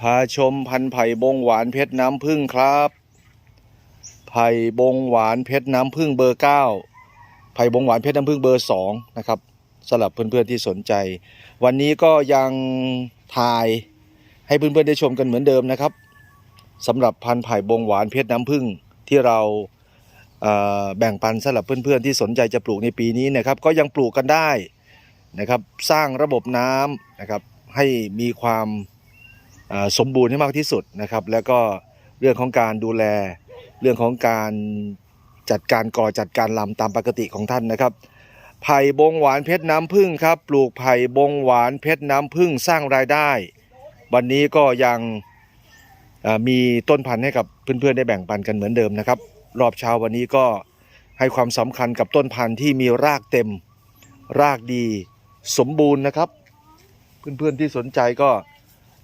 พาชมพันธุ์ไผ่บงหวานเพชรน้ำผึ้งครับ ไผ่บงหวานเพชรน้ำผึ้งเบอร์เก้าไผ่บงหวานเพชรน้ำผึ้งเบอร์สองนะครับสำหรับเพื่อนๆที่สนใจ วันนี้ก็ยังถ่ายให้เพื่อนๆได้ชมกันเหมือนเดิมนะครับสำหรับพันธุ์ไผ่บงหวานเพชรน้ำผึ้งที่เราเแบ่งปันสำหรับเพื่อนๆที่สนใจจะปลูกในปีนี้นะครับ ก็ยังปลูกกันได้นะครับ สร้างระบบน้ำนะครับให้มีความ สมบูรณ์ให้มากที่สุดนะครับ แล้วก็เรื่องของการดูแลเรื่องของการจัดการก่อจัดการลำตามปกติของท่านนะครับ ไผ่บงหวานเพชรน้ำผึ้งครับ ปลูกไผ่บงหวานเพชรน้ำผึ้งสร้างรายได้ วันนี้ก็ยังมีต้นพันธุ์ให้กับเพื่อนๆได้แบ่งปันกันเหมือนเดิมนะครับ รอบเช้าวันนี้ก็ให้ความสำคัญกับต้นพันธุ์ที่มีรากเต็ม รากดีสมบูรณ์นะครับ เพื่อนๆที่สนใจก็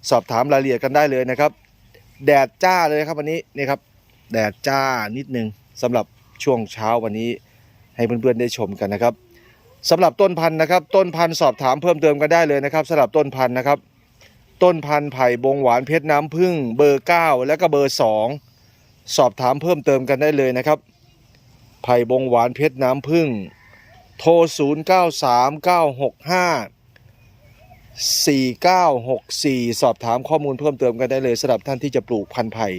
สอบถามรายละเอียดกันได้เลยนะครับ แดดจ้าเลยครับวันนี้นี่ครับ แดดจ้านิดนึงสำหรับช่วงเช้าวันนี้ให้เพื่อนๆได้ชมกันนะครับสำหรับต้นพันธุ์นะครับ ต้นพันธุ์สอบถามเพิ่มเติมกันได้เลยนะครับสำหรับต้นพันธุ์นะครับ ต้นพันธุ์ไผ่บงหวานเพชรน้ำผึ้งเบอร์ 9 และก็เบอร์ 2 สอบถามเพิ่มเติมกันได้เลยนะครับ ไผ่บงหวานเพชรน้ำผึ้งโทร 0 9 3 9 6 5 4964 สอบถามข้อมูลเพิ่มเติมกันได้เลยสำหรับท่านที่จะปลูกพันธุ์ไผ่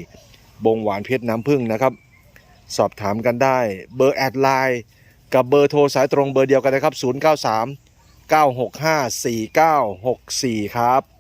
บงหวานเพชรน้ำผึ้งนะครับ สอบถามกันได้เบอร์แอดไลน์กับเบอร์โทรสายตรงเบอร์เดียวกันนะครับ 093 965 4964 ครับ